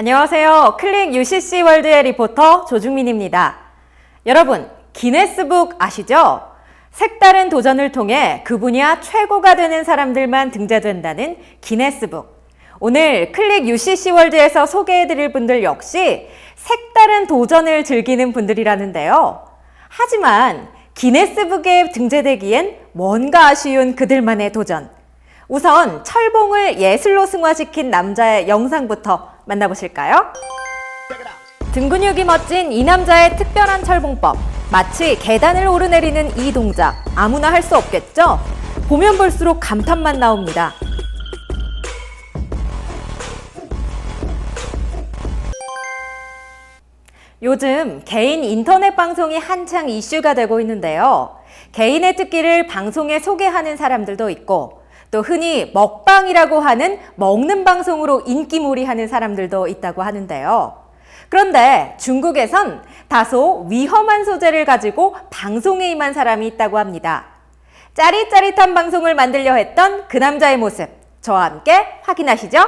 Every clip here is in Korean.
안녕하세요. 클릭 UCC 월드의 리포터 조중민입니다. 여러분, 기네스북 아시죠? 색다른 도전을 통해 그 분야 최고가 되는 사람들만 등재된다는 기네스북. 오늘 클릭 UCC 월드에서 소개해 드릴 분들 역시 색다른 도전을 즐기는 분들이라는데요. 하지만 기네스북에 등재되기엔 뭔가 아쉬운 그들만의 도전. 우선 철봉을 예술로 승화시킨 남자의 영상부터 만나보실까요? 등 근육이 멋진 이 남자의 특별한 철봉법. 마치 계단을 오르내리는 이 동작. 아무나 할 수 없겠죠? 보면 볼수록 감탄만 나옵니다. 요즘 개인 인터넷 방송이 한창 이슈가 되고 있는데요. 개인의 특기를 방송에 소개하는 사람들도 있고, 또 흔히 먹방이라고 하는 먹는 방송으로 인기몰이 하는 사람들도 있다고 하는데요. 그런데 중국에선 다소 위험한 소재를 가지고 방송에 임한 사람이 있다고 합니다. 짜릿짜릿한 방송을 만들려 했던 그 남자의 모습, 저와 함께 확인하시죠.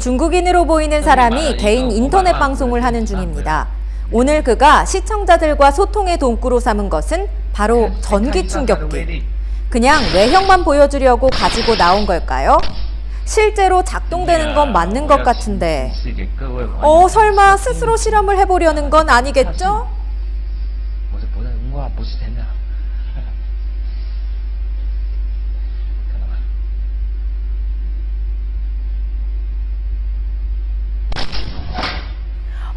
중국인으로 보이는 사람이 개인 인터넷 방송을 하는 중입니다. 오늘 그가 시청자들과 소통의 동구로 삼은 것은 바로 전기 충격기. 그냥 외형만 보여주려고 가지고 나온 걸까요? 실제로 작동되는 건 맞는 것 같은데. 어, 설마 스스로 실험을 해보려는 건 아니겠죠?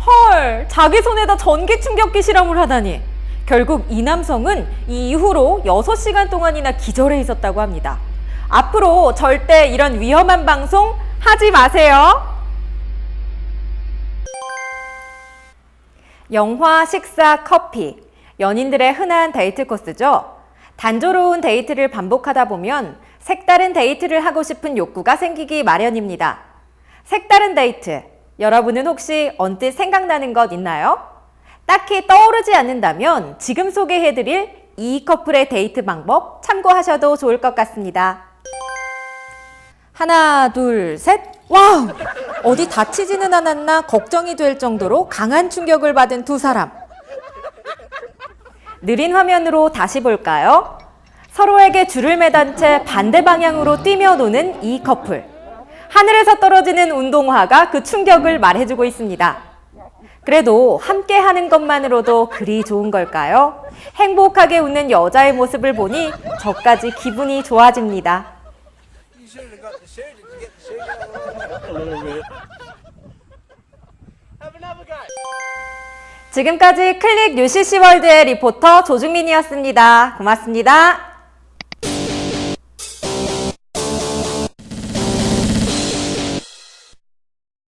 헐, 자기 손에다 전기 충격기 실험을 하다니. 결국 이 남성은 이 이후로 6시간 동안이나 기절해 있었다고 합니다. 앞으로 절대 이런 위험한 방송 하지 마세요. 영화, 식사, 커피. 연인들의 흔한 데이트 코스죠. 단조로운 데이트를 반복하다 보면 색다른 데이트를 하고 싶은 욕구가 생기기 마련입니다. 색다른 데이트. 여러분은 혹시 언뜻 생각나는 것 있나요? 딱히 떠오르지 않는다면 지금 소개해드릴 이 커플의 데이트 방법 참고하셔도 좋을 것 같습니다. 하나, 둘, 셋. 와우! 어디 다치지는 않았나 걱정이 될 정도로 강한 충격을 받은 두 사람. 느린 화면으로 다시 볼까요? 서로에게 줄을 매단 채 반대 방향으로 뛰며 노는 이 커플. 하늘에서 떨어지는 운동화가 그 충격을 말해주고 있습니다. 그래도 함께 하는 것만으로도 그리 좋은 걸까요? 행복하게 웃는 여자의 모습을 보니 저까지 기분이 좋아집니다. 지금까지 클릭 UCC 월드의 리포터 조중민이었습니다. 고맙습니다.